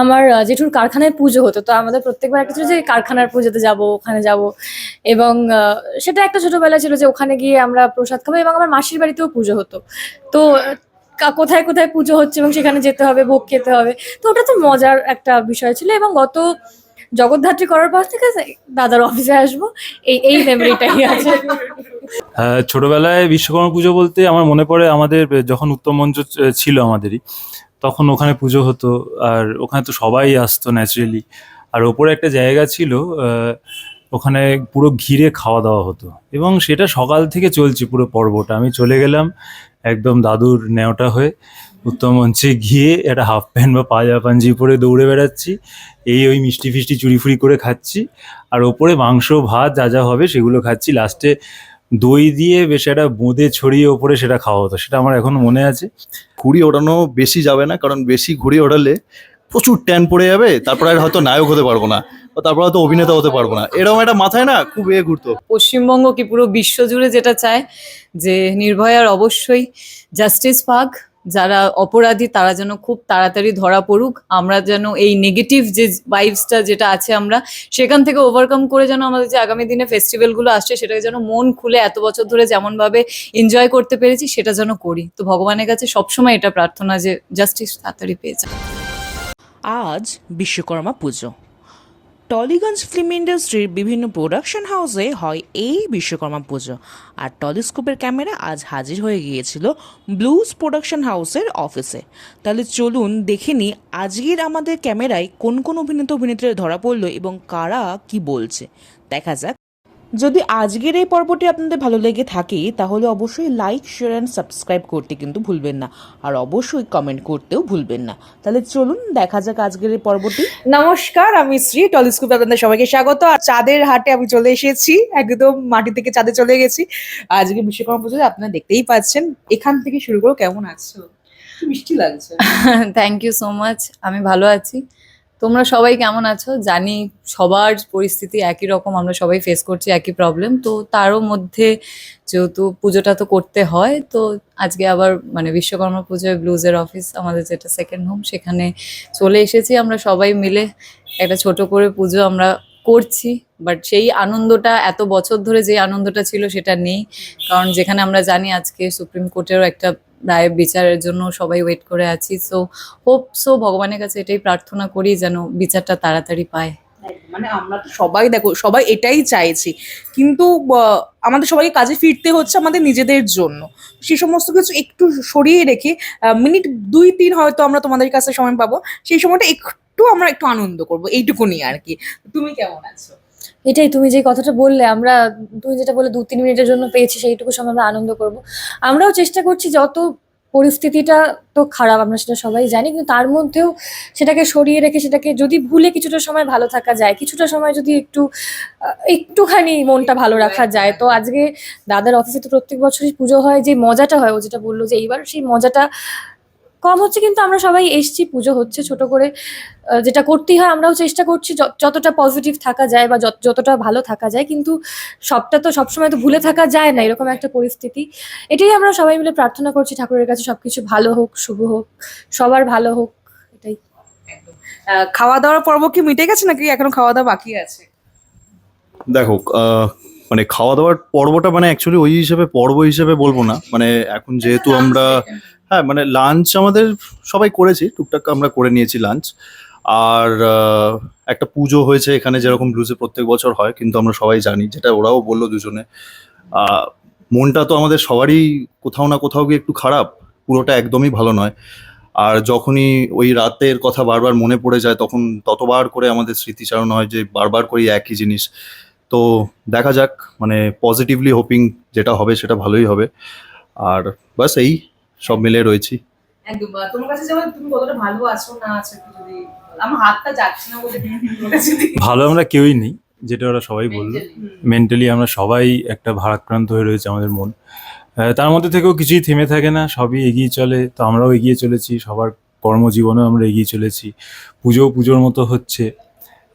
আমার জেঠুর কারখানায় পুজো হতো। তো আমাদের প্রত্যেকবার একটা ছিল যে, কারখানার পুজোতে যাব, ওখানে যাব। এবং সেটা একটা ছোটবেলা ছিল যে, ওখানে গিয়ে আমরা প্রসাদ খাব এবং আমার মাসির বাড়িতেও পুজো হতো। তো কোথায় কোথায় পুজো হচ্ছে এবং সেখানে যেতে হবে, ভোগ খেতে হবে, তো ওটা তো মজার একটা বিষয় ছিল। এবং গত জগদ্ধাত্রী করার পর থেকে দাদার অফিসে আসব, এই এই মেমরিটাই আছে। ছোটবেলায় বিশ্বকর্মা পুজো বলতে আমার মনে পড়ে আমাদের, যখন উত্তম মঞ্চ ছিল আমাদেরই তখন ওখানে পুজো হতো, আর ওখানে তো সবাই আসতো ন্যাচারালি আর ওপরে একটা জায়গা ছিল ওখানে পুরো ঘিরে খাওয়া দাওয়া হতো। এবং সেটা সকাল থেকে চলছে পুরো পর্বটা। আমি চলে গেলাম একদম দাদুর নেওটা হয়ে। উত্তম মঞ্চে গিয়ে একটা হাফ প্যান্ট বা পাজা পাঞ্জি পরে দৌড়ে বেড়াচ্ছি। এই ওই মিষ্টি ফিষ্টি চুরি ফুরি করে খাচ্ছি। আর ওপরে মাংস, ভাত, যা যা হবে সেগুলো খাচ্ছি। লাস্টে দই দিয়ে বেশ একটা বোঁদে ছড়িয়ে ওপরে সেটা খাওয়া হতো সেটা আমার এখন মনে আছে। ঘুড়ি ওড়ানো বেশি যাবে না কারণ বেশি ঘুড়ি ওড়ালে প্রচুর ট্যান পড়ে যাবে তারপরে আর হয়তো নায়ক হতে পারব না বা তারপর হয়তো অভিনেতা হতে পারব না। এরকম একটা মাথায় না খুব এ ঘুরতো। পশ্চিমবঙ্গ কি পুরো বিশ্ব জুড়ে যেটা চায় যে নির্ভয়ার অবশ্যই জাস্টিস পাক। যারা অপরাধী, তারা যেন খুব তাড়াতাড়ি ধরা পড়ুক। আমরা যেন এই নেগেটিভ যে ভাইবসটা যেটা আছে আমরা, সেখান থেকে ওভারকাম করে যেন আমাদের যে আগামী দিনে ফেস্টিভ্যালগুলো আসছে, সেটাকে যেন মন খুলে এত বছর ধরে যেমনভাবে এনজয় করতে পেরেছি, সেটা যেন করি। তো ভগবানের কাছে সবসময় এটা প্রার্থনা যে জাস্টিস তাড়াতাড়ি পেয়ে যায় আজ বিশ্বকর্মা পুজো। টলিগঞ্জ ফিল্ম ইন্ডাস্ট্রির বিভিন্ন প্রোডাকশন হাউসে হয় এই বিশ্বকর্মা পুজো। আর টলিস্কোপের ক্যামেরা আজ হাজির হয়ে গিয়েছিল ব্লুজ প্রোডাকশন হাউসের অফিসে। তাহলে চলুন দেখে নিই আজকের আমাদের ক্যামেরায় কোন কোন অভিনেতা অভিনেত্রীরা ধরা পড়ল এবং কারা কি বলছে। দেখা যাক। যদি আজকের এই পর্বটি আপনাদের ভালো লেগে থাকে তাহলে অবশ্যই লাইক শেয়ার অ্যান্ড সাবস্ক্রাইব করতে কিন্তু ভুলবেন না। আর অবশ্যই কমেন্ট করতেও ভুলবেন না। তাহলে চলুন দেখা যাক আজকের এই পর্বটি। নমস্কার আমি শ্রী টলিস্কোপে আপনাদের সবাইকে স্বাগত। আর চাঁদের হাটে আমি চলে এসেছি একদম মাটি থেকে চাঁদে চলে গেছি। আজকে বিশ্বকর্মা পুজো আপনারা দেখতেই পাচ্ছেন এখান থেকে শুরু করো কেমন আছো? মিষ্টি লাগছে। থ্যাংক ইউ সো মাচ আমি ভালো আছি। তোমরা সবাই কেমন আছো? জানি সবার পরিস্থিতি একই রকম, আমরা সবাই ফেস করছি একই প্রবলেম তো তারও মধ্যে যেহেতু পুজোটা তো করতে হয়, তো আজকে আবার মানে বিশ্বকর্মা পুজোয় ব্লুজের অফিস আমাদের যেটা সেকেন্ড হোম সেখানে চলে এসেছি। আমরা সবাই মিলে একটা ছোট করে পুজো আমরা করছি বাট সেই আনন্দটা, এত বছর ধরে যে আনন্দটা ছিল সেটা নেই। কারণ যেখানে আমরা জানি আজকে সুপ্রিম কোর্টেরও একটা রায় বিচারের জন্য সবাই ওয়েট করে আছি। সো হোপ সো ভগবানের কাছে এটাই প্রার্থনা করি যেন বিচারটা তাড়াতাড়ি পায়। মানে আমরা তো সবাই দেখো, সবাই এটাই চাইছি। কিন্তু আমাদের সবাইকে কাজে ফিরতে হচ্ছে আমাদের নিজেদের জন্য। সেই সমস্ত কিছু একটু সরিয়ে রেখে মিনিট দুই, তিন হয়তো আমরা তোমাদের কাছে সময় পাবো। সেই সময়টা একটু আমরা একটু আনন্দ করব, এইটুকুনি আর কি। তুমি কেমন আছো? এটাই তুমি যে কথাটা বললে, আমরা তুমি যেটা বলে দু তিন মিনিটের জন্য পেয়েছি, সেইটুকু সময় আমরা আনন্দ করব। আমরাও চেষ্টা করছি যত পরিস্থিতিটা তো খারাপ, আমরা সেটা সবাই জানি, কিন্তু তার মধ্যেও সেটাকে সরিয়ে রেখে সেটাকে যদি ভুলে কিছুটা সময় ভালো থাকা যায়, কিছুটা সময় যদি একটু একটুখানি মনটা ভালো রাখা যায়। তো আজকে দাদার অফিসে তো প্রত্যেক বছরই পুজো হয়, যে মজাটা হয় ও যেটা বলল যে এইবার সেই মজাটা কম হচ্ছে কিন্তু আমরা সবাই এসছি পুজো হচ্ছে ছোট করে। যেটা করতেই হয় আমরাও চেষ্টা করছি যতটা পজিটিভ থাকা যায় বা যত- যতটা ভালো থাকা যায় কিন্তু সবটা তো সবসময় তো ভুলে থাকা যায় না এরকম একটা পরিস্থিতি। এটাই আমরা সবাই মিলে প্রার্থনা করছি ঠাকুরের কাছে সবকিছু ভালো হোক শুভ হোক সবার ভালো হোক এটাই। খাওয়া দাওয়ার পর্ব কি মিটে গেছে নাকি এখনও খাওয়া দাওয়া বাকি আছে? দেখো আহ, মানে খাওয়া দাওয়ার পর্বটা মানে অ্যাকচুয়ালি ওই হিসেবে পর্ব হিসেবে বলব না। মানে এখন যেহেতু আমরা হ্যাঁ মানে লাঞ্চ আমাদের সবাই করেছি, টুকটাক আমরা করে নিয়েছি লাঞ্চ আর একটা পুজো হয়েছে এখানে যেরকম ব্লুজে প্রত্যেক বছর হয়, কিন্তু আমরা সবাই জানি, যেটা ওরাও বলল দুজনে। মনটা তো আমাদের সবারই কোথাও না কোথাও গিয়ে একটু খারাপ, পুরোটা একদমই ভালো নয়। আর যখনই ওই রাতের কথা বারবার মনে পড়ে যায়, তখন ততবার করে আমাদের স্মৃতিচারণ হয় যে বারবার করি একই জিনিস। তো দেখা যাক মানে পজিটিভলি হোপিং যেটা হবে সেটা ভালোই হবে। আর, বাস এই। সব মিলে রয়েছি। একদম তোমার কাছে যেমন তুমি কতটা ভালো আছো না আছো যদি আমার হাতটা যাচ্ছে না বলে তোমার কাছে যদি। ভালো আমরা কেউই নেই যেটা ওরা সবাই বলল মেন্টালি আমরা সবাই একটা ভারাক্রান্ত হয়ে রয়েছে আমাদের মন। তার মধ্যে থেকেও কিছুই থেমে থাকে না সবই এগিয়ে চলে। তো আমরাও এগিয়ে চলেছি সবার কর্মজীবনেও আমরা এগিয়ে চলেছি। পুজো পুজোর মতো হচ্ছে।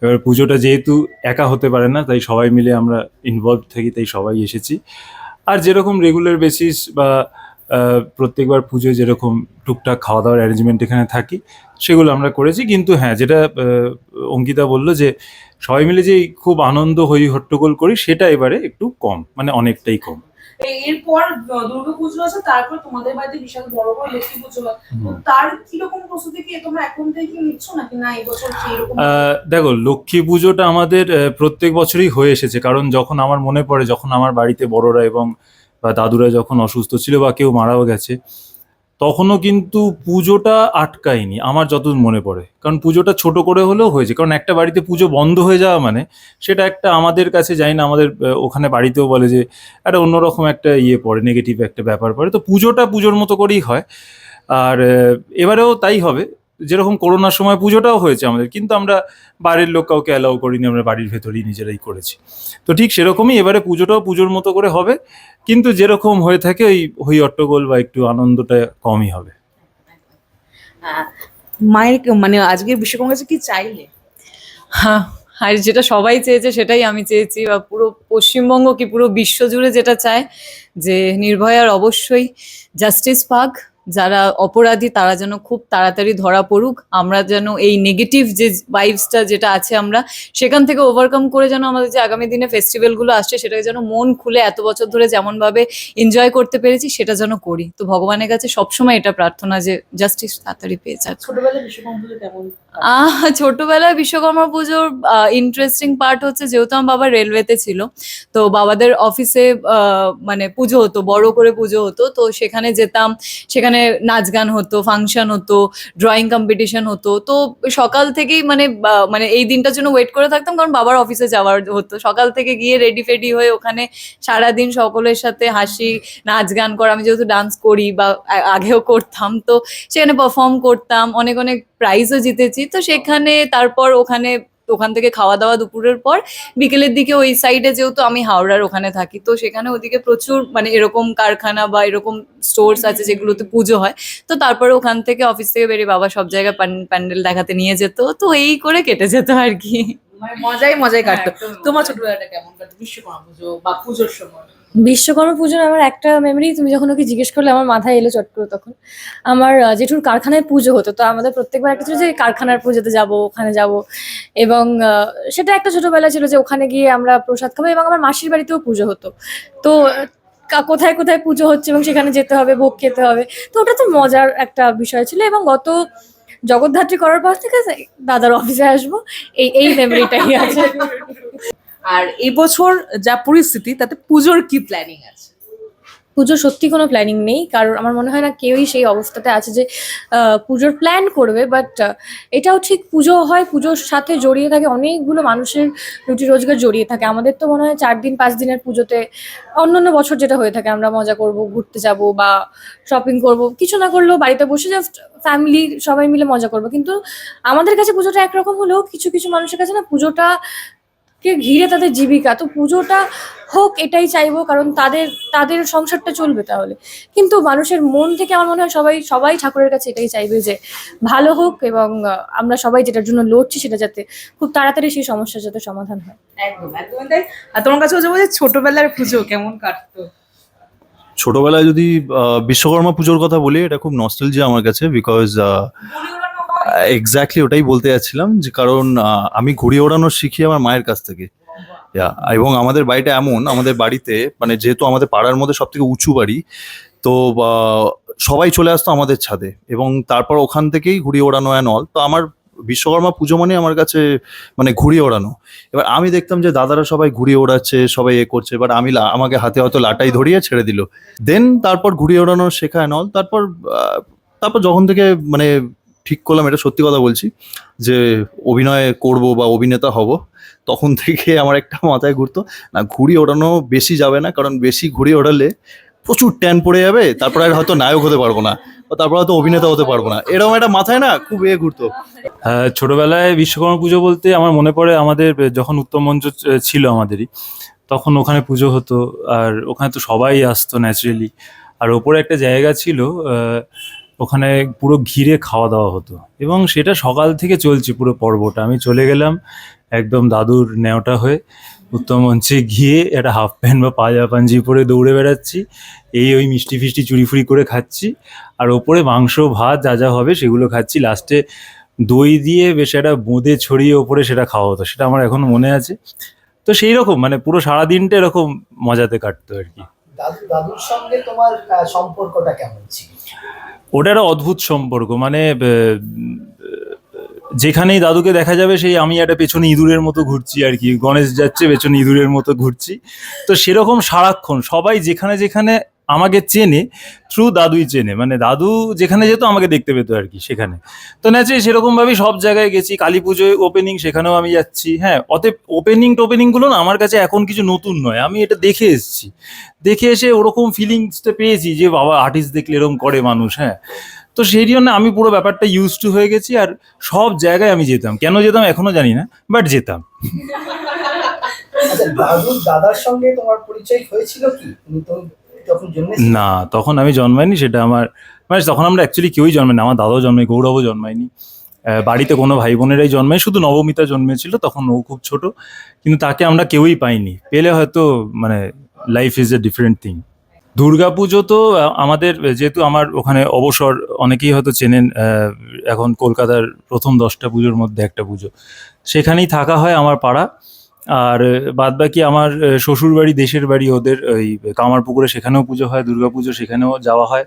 এবার পুজোটা যেহেতু একা হতে পারে না তাই সবাই মিলে আমরা ইনভলভ থাকি তাই সবাই এসেছি। আর যেরকম রেগুলার বেসিস বা প্রত্যেকবার পুজোয় যেরকম টুকটাক খাওয়া দাওয়ার অ্যারেঞ্জমেন্ট এখানে থাকি সেগুলো আমরা করেছি। কিন্তু হ্যাঁ যেটা অঙ্কিতা বলল যে সবাই মিলে যে খুব আনন্দ হই হট্টগোল করি সেটা এবারে একটু কম মানে অনেকটাই কম। এরপর দুর্গা পুজো আছে তারপর তোমাদের বাড়িতে বিশাল বড় বড় লক্ষ্মী পুজো। তার কীরকম প্রস্তুতি কি তোমরা এখন থেকে নিচ্ছ নাকি না এবছর দেখো লক্ষ্মী পুজোটা আমাদের প্রত্যেক বছরই হয়ে এসেছে। কারণ যখন আমার মনে পড়ে যখন আমার বাড়িতে বড়রা এবং বা দাদুরা যখন অসুস্থ ছিল বা কেউ মারাও গেছে, তখনও কিন্তু পুজোটা আটকায়নি, আমার যতদূর মনে পড়ে। কারণ পুজোটা ছোট করে হলেও হয়েছে, কারণ একটা বাড়িতে পুজো বন্ধ হয়ে যাওয়া মানে সেটা একটা আমাদের কাছে যাই না, আমাদের ওখানে বাড়িতেও বলে যে একটা অন্যরকম একটা ইয়ে পড়ে নেগেটিভ একটা ব্যাপার পড়ে। তো পুজোটা পুজোর মতো করেই হয়। আর এবারেও তাই হবে। যেরকম করোনার সময় পুজোটাও হয়েছে আমাদের কিন্তু আমরা বাইরের লোক কাউকে অ্যালাউ করিনি আমরা বাড়ির ভেতরেই নিজেরাই করেছি। তো ঠিক সেরকমই এবারে পুজোটাও পুজোর মতো করে হবে কিন্তু যেরকম হয়ে থাকে ওই হই অট্টগোল বা একটু আনন্দটা কমই হবে। মায়ের মানে আজকে বিশ্বকর্মা কাছে কি চাইলে? হ্যাঁ আর যেটা সবাই চেয়েছে সেটাই আমি চেয়েছি বা পুরো পশ্চিমবঙ্গ কি পুরো বিশ্ব জুড়ে যেটা চায় যে নির্ভয়ার অবশ্যই জাস্টিস পাক যারা অপরাধী তারা যেন খুব তাড়াতাড়ি ধরা পড়ুক। আমরা যেন এই নেগেটিভ যে ভাইবসটা যেটা আছে আমরা সেখান থেকে ওভারকাম করে যেন আমাদের যে আগামী দিনে ফেস্টিভ্যালগুলো আসছে সেটাকে যেন মন খুলে এত বছর ধরে যেমনভাবে এনজয় করতে পেরেছি সেটা যেন করি। তো ভগবানের কাছে সবসময় এটা প্রার্থনা যে জাস্টিস তাড়াতাড়ি পেয়ে যাক। ছোটবেলায় বিশ্বকর্মা আহ ছোটবেলায় বিশ্বকর্মা পুজোর ইন্টারেস্টিং পার্ট হচ্ছে যেহেতু আমার বাবা রেলওয়েতে ছিল তো বাবাদের অফিসে মানে পুজো হতো বড় করে পুজো হতো তো সেখানে যেতাম সেখানে নাচ গান হতো ফাংশন হতো ড্রয়িং কম্পিটিশন হতো। তো সকাল থেকেই মানে মানে এই দিনটার জন্য ওয়েট করে থাকতাম কারণ বাবার অফিসে যাওয়ার হতো। সকাল থেকে গিয়ে রেডি ফেডি হয়ে ওখানে সারাদিন সকলের সাথে হাসি, নাচ গান করা। আমি যেহেতু ডান্স করি বা আগেও করতাম, তো সেখানে পারফর্ম করতাম। অনেক অনেক প্রাইজও জিতেছি। তো সেখানে তারপর ওখানে ওখান থেকে খাওয়া দাওয়া দুপুরের পর বিকেলের দিকে ওই সাইডে যেহেতু আমি হাওড়ার ওখানে থাকি তো সেখানে ওদিকে প্রচুর মানে এরকম কারখানা বা এরকম স্টোর্স আছে যেগুলোতে পুজো হয়। তো তারপরে ওখান থেকে অফিস থেকে বেরিয়ে বাবা সব জায়গায় প্যান্ডেল দেখাতে নিয়ে যেত। তো এই করে কেটে যেত আর কি। মানে মজাই মজাই কাটতো। তোমার ছোটবেলাটা কেমন কাটতো? বিশ্বকর্মা পুজো বা পুজোর সময়? বিশ্বকর্মা পুজোর আমার একটা মেমরি তুমি যখন ওকে জিজ্ঞেস করলে আমার মাথায় এলো চট করে তখন। আমার জেঠুর কারখানায় পুজো হতো, তো আমাদের প্রত্যেকবার একটা ছিল যে কারখানার পুজোতে যাব, ওখানে যাব। এবং সেটা একটা ছোটবেলা ছিল যে ওখানে গিয়ে আমরা প্রসাদ খাব এবং আমার মাসির বাড়িতেও পুজো হতো। তো কোথায় কোথায় পুজো হচ্ছে এবং সেখানে যেতে হবে, ভোগ খেতে হবে, তো ওটা তো মজার একটা বিষয় ছিল। এবং গত জগদ্ধাত্রী করার পর থেকে দাদার অফিসে আসব, এই এই মেমরিটাই আছে। আর এবছর যা পরিস্থিতি, তাতে পুজোর কি প্ল্যানিং আছে? পুজোর সত্যি কোনো প্ল্যানিং নেই, কারণ আমার মনে হয় না কেউই সেই অবস্থাতে আছে যে পুজোর প্ল্যান করবে বাট এটাও ঠিক পুজো হয়, পুজোর সাথে জড়িয়ে থাকে অনেকগুলো মানুষের রুটি রোজগার জড়িয়ে থাকে। আমাদের তো মনে হয় চার দিন, পাঁচ দিনের পুজোতে অন্য অন্যান্য বছর যেটা হয়ে থাকে, আমরা মজা করব, ঘুরতে যাব বা শপিং করব, কিছু না করলেও বাড়িতে বসে জাস্ট ফ্যামিলি সবাই মিলে মজা করব। কিন্তু আমাদের কাছে পুজোটা একরকম হলেও কিছু কিছু মানুষের কাছে না পুজোটা কে ঘিরে তাদের জীবিকা। তো পুজোটা হোক এটাই চাইব কারণ তাদের তাদের সংসারটা চলবে তাহলে। কিন্তু মানুষের মন থেকে আমার মনে হয় সবাই সবাই ঠাকুরের কাছে এটাই চাইবে যে ভালো হোক এবং আমরা সবাই যেটার জন্য লড়ছি সেটা যাতে খুব তাড়াতাড়ি সেই সমস্যার যাতে সমাধান হয়। একদম একদম তাই। আর তোমার কাছে বলছে ছোটবেলার পুজো কেমন কাটতো? ছোটবেলায় যদি বিশ্বকর্মা পুজোর কথা বলি এটা খুব নস্টালজি আমার কাছে বিকজ এক্স্যাক্টলি ওটাই বলতে যাচ্ছিলাম যে কারণ আমি ঘুড়ি ওড়ানো শিখি আমার মায়ের কাছ থেকে। এবং আমাদের বাড়িটা এমন, আমাদের বাড়িতে মানে যেহেতু আমাদের পাড়ার মধ্যে সব থেকে উঁচু বাড়ি, তো সবাই চলে আসতো আমাদের ছাদে এবং তারপর ওখান থেকেই ঘুড়ি ওড়ানো অ্যান্ড অল তো আমার বিশ্বকর্মা পুজো মানে আমার কাছে মানে ঘুড়ি ওড়ানো। এবার আমি দেখতাম যে দাদারা সবাই ঘুড়ি ওড়াচ্ছে, সবাই এ করছে, এবার আমি আমাকে হাতে হয়তো লাটাই ধরিয়ে ছেড়ে দিল। দেন তারপর ঘুড়ি ওড়ানো শেখা অ্যান্ড অল তারপর তারপর যখন থেকে মানে ঠিক করলাম, এটা সত্যি কথা বলছি, যে অভিনয় করব বা অভিনেতা হব, তখন থেকে আমার একটা মাথায় ঘুরতো, না, ঘুড়ি ওড়ানো বেশি যাবে না, কারণ বেশি ঘুড়ি ওড়ালে প্রচুর ট্যান পড়ে যাবে, তারপরে আর হয়তো নায়ক হতে পারব না তারপর হয়তো অভিনেতা হতে পারব না, এরকম একটা মাথায় না খুব এ ঘুরতো। হ্যাঁ ছোটবেলায় বিশ্বকর্মা পুজো বলতে আমার মনে পড়ে আমাদের, যখন উত্তম মঞ্চ ছিল আমাদেরই, তখন ওখানে পুজো হতো, আর ওখানে তো সবাই আসতো ন্যাচারালি আর ওপরে একটা জায়গা ছিল ওখানে পুরো ঘিরে খাওয়া দাওয়া হতো। এবং সেটা সকাল থেকে চলছে পুরো পর্বটা। আমি চলে গেলাম একদম দাদুর নেওটা হয়ে। উত্তম মঞ্চে গিয়ে একটা হাফ প্যান্ট বা পাজা পাঞ্জি পরে দৌড়ে বেড়াচ্ছি। এই ওই মিষ্টি ফিষ্টি চুরি ফুরি করে খাচ্ছি। আর ওপরে মাংস, ভাত যা যা হবে সেগুলো খাচ্ছি। লাস্টে দই দিয়ে বেশ একটা বোঁদে ছড়িয়ে ওপরে সেটা খাওয়া হতো। সেটা আমার এখন মনে আছে। তো সেই রকম মানে পুরো সারাদিনটা এরকম মজাতে কাটতো আর কি। দাদু, দাদুর সঙ্গে তোমার সম্পর্কটা কেমন ছিল? ওটা একটা অদ্ভুত সম্পর্ক মানে যেখানেই দাদুকে দেখা যাবে, সেই আমি একটা পেছনে ইঁদুরের মতো ঘুরছি আর কি, গণেশ যাচ্ছে, পেছনে ইঁদুরের মতো ঘুরছি। তো সেরকম সারাক্ষণ সবাই যেখানে যেখানে আমাকে চেনে থ্রু দাদুই চেনে। মানে দাদু যেখানে যেত আমাকে দেখতে পেতো আর কি সেখানে। তো ন্যাচারালি সেরকমভাবেই সব জায়গায় গেছি। কালী পুজোয় ওপেনিং সেখানেও আমি যাচ্ছি। হ্যাঁ অতএব ওপেনিং টোপেনিংগুলো না আমার কাছে এখন কিছু নতুন নয়। আমি এটা দেখে এসেছি। দেখে এসে ওরকম ফিলিংসটা পেয়েছি যে, বাবা আর্টিস্ট দেখলে এরকম করে মানুষ হ্যাঁ। তো সেই জন্য আমি পুরো ব্যাপারটা ইউজ টু হয়ে গেছি আর সব জায়গায় আমি যেতাম। কেন যেতাম এখনও জানি না বাট যেতাম। আচ্ছা দাদুর সঙ্গে তোমার পরিচয় হয়েছিল কি? না, তখন আমি জন্মাইনি, সেটা আমার মানে তখন আমরা অ্যাকচুয়ালি কেউই জন্মাইনি আমার দাদাও জন্মাই গৌরবও জন্মায়নি। বাড়িতে কোনো ভাই বোনেরাই জন্মায়, শুধু নবমিতা জন্মেছিল, তখন ও খুব ছোট, কিন্তু তাকে আমরা কেউই পাইনি। পেলে হয়তো মানে life is a different thing Durga Puja তো আমাদের, যেহেতু আমার ওখানে অবসর, অনেকেই হয়তো চেনেন এখন কলকাতার প্রথম দশটা পুজোর মধ্যে একটা পুজো। সেখানেই থাকা হয় আমার পাড়া। আর বাদ বাকি আমার শ্বশুর বাড়ি দেশের বাড়ি ওদের ওই কামারপুকুরে সেখানেও পুজো হয়, দুর্গাপুজো সেখানেও যাওয়া হয়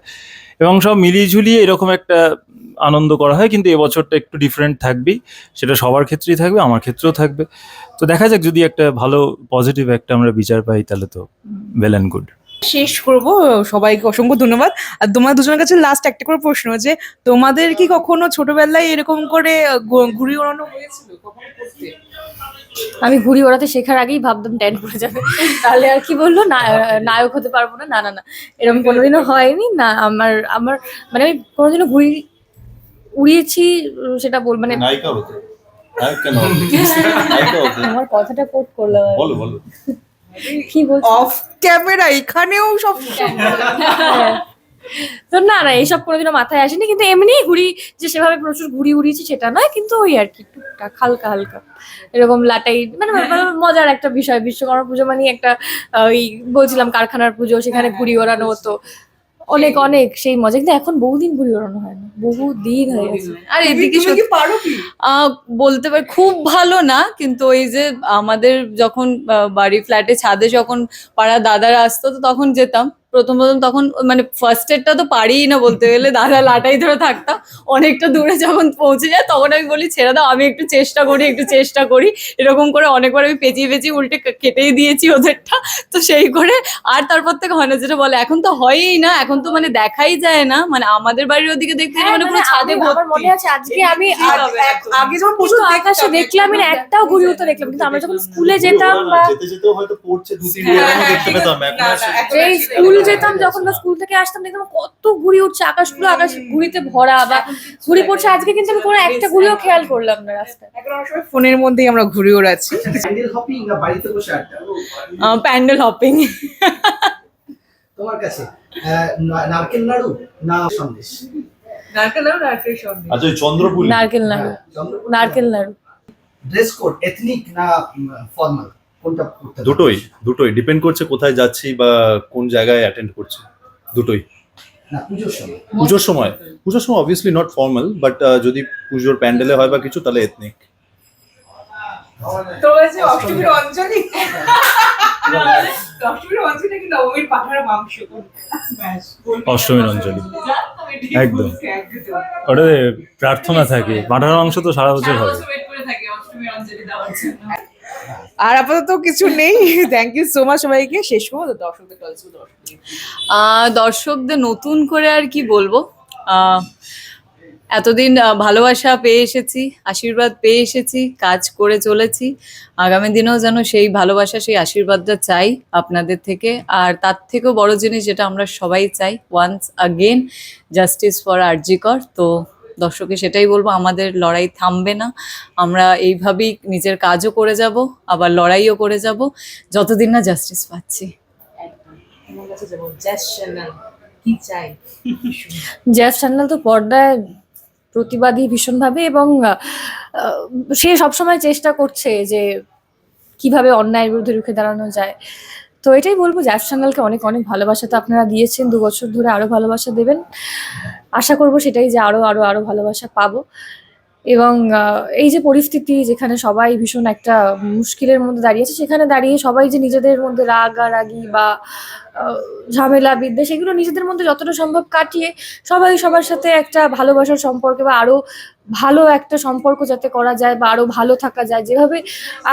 এবং সব মিলিয়ে ঝুলিয়ে এরকম একটা আনন্দ করা হয়। কিন্তু এবছরটা একটু ডিফারেন্ট থাকবেই। সেটা সবার ক্ষেত্রেই থাকবে, আমার ক্ষেত্রেও থাকবে। তো দেখা যাক, যদি একটা ভালো পজিটিভ একটা আমরা বিচার পাই, তাহলে তো ওয়েল অ্যান্ড গুড শেষ করব। সবাইকে অসংখ্য ধন্যবাদ। আর তোমার দুজনের কাছে লাস্ট একটা করে প্রশ্ন, যে তোমাদের কি কখনো ছোটবেলায় এরকম করে ঘু- ঘুড়ি ওড়ানো হয়েছিল? আমি ঘুড়ি ওড়াতে শেখার আগেই ভাবতাম ট্যান পড়ে যাবে। তাহলে আর কি বলল? না নায়ক হতে পারব না না না না। এরকম কোনোদিনও হয়নি। না আমার আমার মানে আমি কোনোদিনও ঘুড়ি উড়িয়েছি সেটা বল মানে আমার কথাটা কোট করলাম কি। বলো বলো। কি বলছি? অফ ক্যামেরা এখানেও সব হ্যাঁ। তো না না এইসব কোনোদিনও মাথায় আসেনি। কিন্তু এমনি ঘুড়ি যে সেভাবে প্রচুর ঘুড়ি উড়িয়েছি সেটা নয় কিন্তু ওই আর কি টুকটাক হালকা হালকা। এরকম লাটাই মানে মানে মজার একটা বিষয় বিশ্বকর্মা পুজো মানে একটা ওই বলছিলাম কারখানার পুজো সেখানে ঘুড়ি ওড়ানো হতো। অনেক অনেক সেই মজা। কিন্তু এখন বহুদিন ঘুড়ি ওড়ানো হয় না বহু দিন হয়ে গেছে। আর এদিকে কি পারো কি? আহ, বলতে পারি খুব ভালো না কিন্তু ওই যে আমাদের যখন আহ, বাড়ি ফ্ল্যাটে ছাদে যখন পাড়া দাদারা আসতো তো তখন যেতাম। প্রথম প্রথম তখন মানে ফার্স্ট এডটা তো পারিই না বলতে গেলে। দাদা লাটাই ধরে থাকতাম। অনেকটা দূরে যখন পৌঁছে যায় তখন আমি বলি ছেড়ে দাও আমি একটু চেষ্টা করি একটু চেষ্টা করি। এরকম করে অনেকবার আমি পেঁচিয়ে পেঁচিয়ে উল্টে কেটেই দিয়েছি ওদেরটা। তো সেই করে আর তারপর থেকে হয় না যেটা বলে এখন তো হয়ই না এখন তো মানে দেখাই যায় না। মানে আমাদের বাড়ির ওদিকে দেখতে মানে পুরো ছাদে মনে আছে আজকে আমি আগ- যখন প্রচুর আকাশে দেখলাম আমি না একটাও ঘুড়ি উড়তে দেখলাম কিন্তু আমরা যখন স্কুলে যেতাম বা যেতে যেতেও হয়তো পড়ছে দু তিনটে এরকম দেখতে পেতাম এখন স্কুল যেতাম যখন বা স্কুল থেকে আসতাম দেখতাম কত ঘুড়ি উঠছে আকাশ পুরো আকাশ ঘুড়িতে ভরা বা ঘুড়ি পড়ছে। আজকে কিন্তু আমি কোনো একটা ঘুড়িও খেয়াল করলাম না রাস্তায়। ফোনের মধ্যেই আমরা ঘুরে ওড়াচ্ছি স্যান্ডেল হপিং না বাড়িতে বসে আড্ডা? প্যান্ডেল হপিং তোমার কাছে নারকেল নাড়ু না সন্দেশ? নারকেল আর নারকেল সন্দেশ। আচ্ছা নারকেল নাড়ু। নারকেল নাড়ু। ড্রেস কোড এথনিক না ফর্মাল কোনটা করতে দুটোই দুটোই। ডিপেন্ড করছে কোথায় যাচ্ছি বা কোন জায়গায় অ্যাটেন্ড করছি। দুটোই। না পুজোর সময়। পুজোর সময়। অবভিয়াসলি নট ফর্মাল বাট যদি পুজোর প্যান্ডেলে হয় বা কিছু তাহলে এথনিক অষ্টমীর অঞ্জলি। একদম। বলছি, প্রার্থনা থাকে। পাঠার মাংস তো সারা বছর হবে। আর আপাতত কিছু নেই। থ্যাংক ইউ সো মাচ সবাইকে। শেষ করব দর্শকদের দর্শকদের। নতুন করে আর কি বলব? এতদিন ভালোবাসা পেয়ে এসেছি, আশীর্বাদ পেয়ে এসেছি, কাজ করে চলেছি। আগামী দিনেও যেন সেই ভালোবাসা, সেই আশীর্বাদটা চাই আপনাদের থেকে। আর তার থেকেও বড় জিনিস যেটা আমরা সবাই চাই once again justice for RG Kar তো দর্শকে সেটাই বলব আমাদের লড়াই থামবে না। আমরা এইভাবেই নিজের কাজও করে যাব আবার লড়াইও করে যাব। যতদিন না জাস্টিস পাচ্ছি। আমার কাছে জ্যাস চ্যানেল জ্যাজ চ্যানেল তো পর্দায় প্রতিবাদী ভীষণভাবে এবং সে সবসময় চেষ্টা করছে যে কীভাবে অন্যায়ের বিরুদ্ধে রুখে দাঁড়ানো যায়। তো এটাই বলব জ্যাস চ্যানেলকে অনেক অনেক ভালোবাসা তো আপনারা দিয়েছেন। দু বছর ধরে আরও ভালোবাসা দেবেন। আশা করব সেটাই যে আরও আরও আরও ভালোবাসা পাবো। এবং এই যে পরিস্থিতি যেখানে সবাই ভীষণ একটা মুশকিলের মধ্যে দাঁড়িয়েছে সেখানে দাঁড়িয়ে সবাই যে নিজেদের মধ্যে রাগ রাগারাগি বা ঝামেলা, বিদ্বেষ, এগুলো নিজেদের মধ্যে যতটা সম্ভব কাটিয়ে সবাই সবার সাথে একটা ভালোবাসার সম্পর্কে বা আরও ভালো একটা সম্পর্ক যাতে করা যায় বা আরও ভালো থাকা যায়। যেভাবে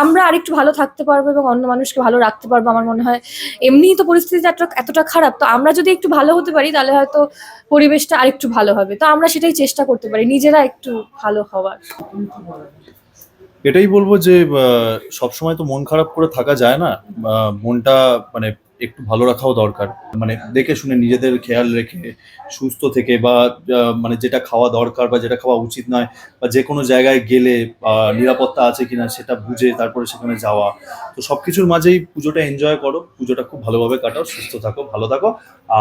আমরা আরেকটু ভালো থাকতে পারব এবং অন্য মানুষকে ভালো রাখতে পারব আমার মনে হয় এমনিই তো পরিস্থিতি এতটা খারাপ। তো আমরা যদি একটু ভালো হতে পারি, তাহলে হয়তো পরিবেশটা আরেকটু ভালো হবে। তো আমরা সেটাই চেষ্টা করতে পারি, নিজেরা একটু ভালো হওয়ার। এটাই বলব যে সবসময় তো মন খারাপ করে থাকা যায় না। মনটা মানে একটু ভালো রাখাও দরকার। মানে দেখে শুনে নিজেদের খেয়াল রেখে, সুস্থ থেকে বা মানে যেটা খাওয়া দরকার বা যেটা খাওয়া উচিত নয় বা যে কোনো জায়গায় গেলে নিরাপত্তা আছে কিনা সেটা বুঝে তারপরে সেখানে যাওয়া। তো সব কিছুর মাঝেই পুজোটা এনজয় করো, পুজোটা খুব ভালোভাবে কাটাও, সুস্থ থাকো, ভালো থাকো।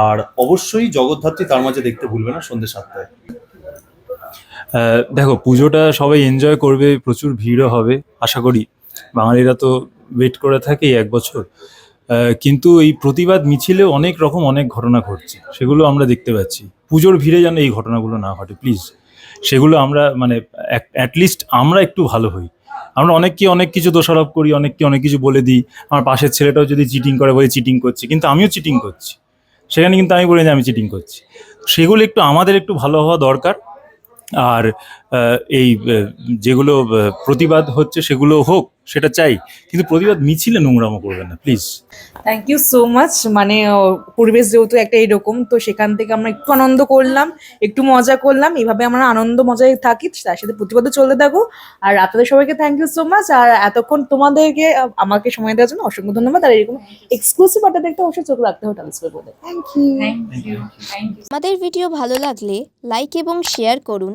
আর অবশ্যই জগদ্ধাত্রী তার মাঝে দেখতে ভুলবে না সন্ধ্যে সাতটায়। দেখো, পুজোটা সবাই এনজয় করবে, প্রচুর ভিড়ও হবে, আশা করি। বাঙালিরা তো ওয়েট করে থাকেই এক বছর। কিন্তু এই প্রতিবাদ মিছিলে অনেক রকম অনেক ঘটনা ঘটছে। সেগুলো আমরা দেখতে পাচ্ছি। পুজোর ভিড়ে যেন এই ঘটনাগুলো না ঘটে প্লিজ সেগুলো আমরা মানে অ্যাটলিস্ট আমরা একটু ভালো হই। আমরা অনেককে অনেক কিছু দোষারোপ করি, অনেককে অনেক কিছু বলে দিই। আমার পাশের ছেলেটাও যদি চিটিং করে বলে চিটিং করছে, কিন্তু আমিও চিটিং করছি। সেখানে কিন্তু আমি বলি যে আমি চিটিং করছি। সেগুলো একটু আমাদের একটু ভালো হওয়া দরকার। আর এই যেগুলো প্রতিবাদ হচ্ছে সেগুলো হোক সেটা চাই। কিন্তু প্রতিবাদ মিছিলে নোংরামো করবেন না please. Thank you so much মানে পরিবেশ যেহেতু একটা এরকম তো সেখান থেকে আমরা একটু আনন্দ করলাম একটু মজা করলাম। এইভাবে আমরা আনন্দ মজায় থাকি তার সাথে প্রতিবাদও চলতে থাকো। আর আপনাদের সবাইকে থ্যাংক ইউ সো মাচ আর এতক্ষণ তোমাদেরকে আমাকে সময় দেওয়ার জন্য অসংখ্য ধন্যবাদ। আর এরকম এক্সক্লুসিভ আড্ডা দেখতে অবশ্যই চোখ রাখতে হবে টালিস্কোপ বলে থ্যাংক ইউ আমাদের ভিডিও ভালো লাগলে লাইক এবং শেয়ার করুন।